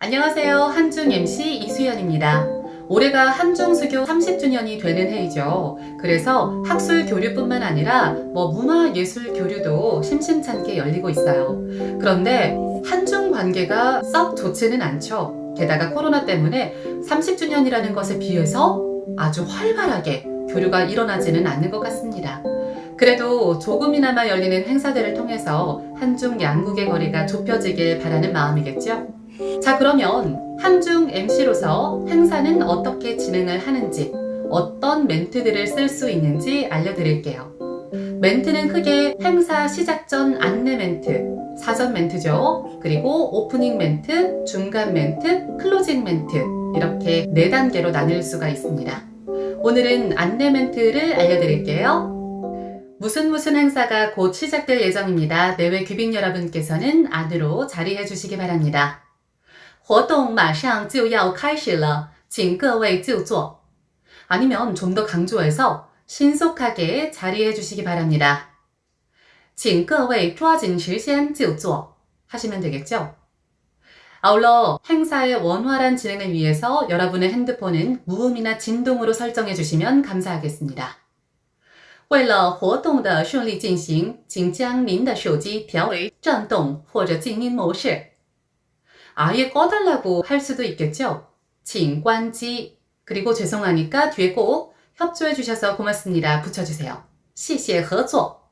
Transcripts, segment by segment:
안녕하세요. 한중 MC 이수연입니다. 올해가 한중 수교 30주년이 되는 해이죠. 그래서 학술 교류뿐만 아니라 뭐 문화 예술 교류도 심심찮게 열리고 있어요. 그런데 한중 관계가 썩 좋지는 않죠. 게다가 코로나 때문에 30주년이라는 것에 비해서 아주 활발하게 교류가 일어나지는 않는 것 같습니다. 그래도 조금이나마 열리는 행사들을 통해서 한중 양국의 거리가 좁혀지길 바라는 마음이겠죠. 자, 그러면 한중 MC로서 행사는 어떻게 진행을 하는지, 어떤 멘트들을 쓸 수 있는지 알려드릴게요. 멘트는 크게 행사 시작 전 안내 멘트, 사전 멘트죠. 그리고 오프닝 멘트, 중간 멘트, 클로징 멘트, 이렇게 네 단계로 나눌 수가 있습니다. 오늘은 안내 멘트를 알려드릴게요. 무슨 무슨 행사가 곧 시작될 예정입니다. 내외 귀빈 여러분께서는 안으로 자리해 주시기 바랍니다. 活动马上就要开始了，请各位就坐. 아니면 좀 더 강조해서 신속하게 자리해 주시기 바랍니다. 请各位抓紧时间就坐 하시면 되겠죠? 아울러 행사의 원활한 진행을 위해서 여러분의 핸드폰은 무음이나 진동으로 설정해 주시면 감사하겠습니다. 为了活动的顺利进行，请将您的手机调为震动或者静音模式。 아예 꺼달라고 할 수도 있겠죠? 请关机 그리고 죄송하니까 뒤에 꼭 협조해 주셔서 고맙습니다. 붙여주세요. 谢谢合作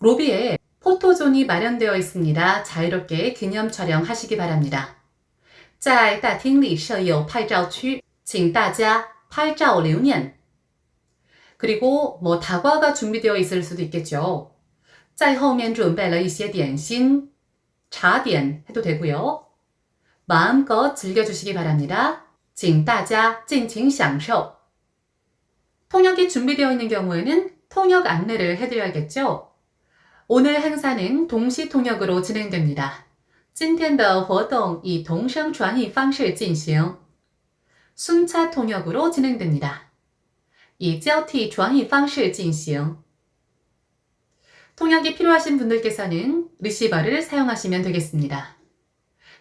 로비에 포토존이 마련되어 있습니다. 자유롭게 기념 촬영하시기 바랍니다. 在大厅里设有拍照区，请大家拍照留念。 그리고 뭐 다과가 준비되어 있을 수도 있겠죠. 在后面准备了一些点心， 茶点 해도 되고요. 마음껏 즐겨주시기 바랍니다. 请大家尽情享受. 통역이 준비되어 있는 경우에는 통역 안내를 해드려야겠죠. 오늘 행사는 동시 통역으로 진행됩니다. 今天的活动以同声传译方式进行. 순차 통역으로 진행됩니다. 以交替传译方式进行. 통역이 필요하신 분들께서는 리시버를 사용하시면 되겠습니다.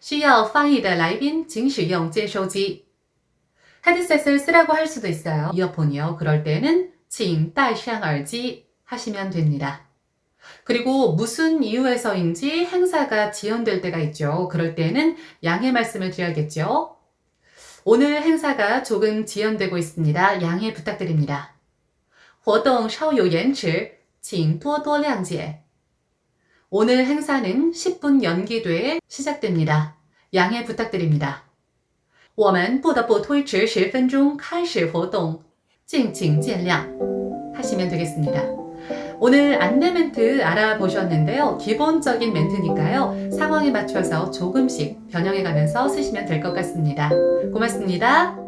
需要翻译的来宾请使用接收机. 헤드셋을 쓰라고 할 수도 있어요. 이어폰이요. 그럴 때는 请戴上耳机 하시면 됩니다. 그리고 무슨 이유에서인지 행사가 지연될 때가 있죠. 그럴 때는 양해 말씀을 드려야겠죠. 오늘 행사가 조금 지연되고 있습니다. 양해 부탁드립니다. 活动稍有延迟 请多多谅解. 오늘 행사는 10분 연기돼 시작됩니다. 양해 부탁드립니다. 我们不得不推迟10分钟开始活动，敬请见谅. 하시면 되겠습니다. 오늘 안내 멘트 알아보셨는데요. 기본적인 멘트니까요. 상황에 맞춰서 조금씩 변형해 가면서 쓰시면 될 것 같습니다. 고맙습니다.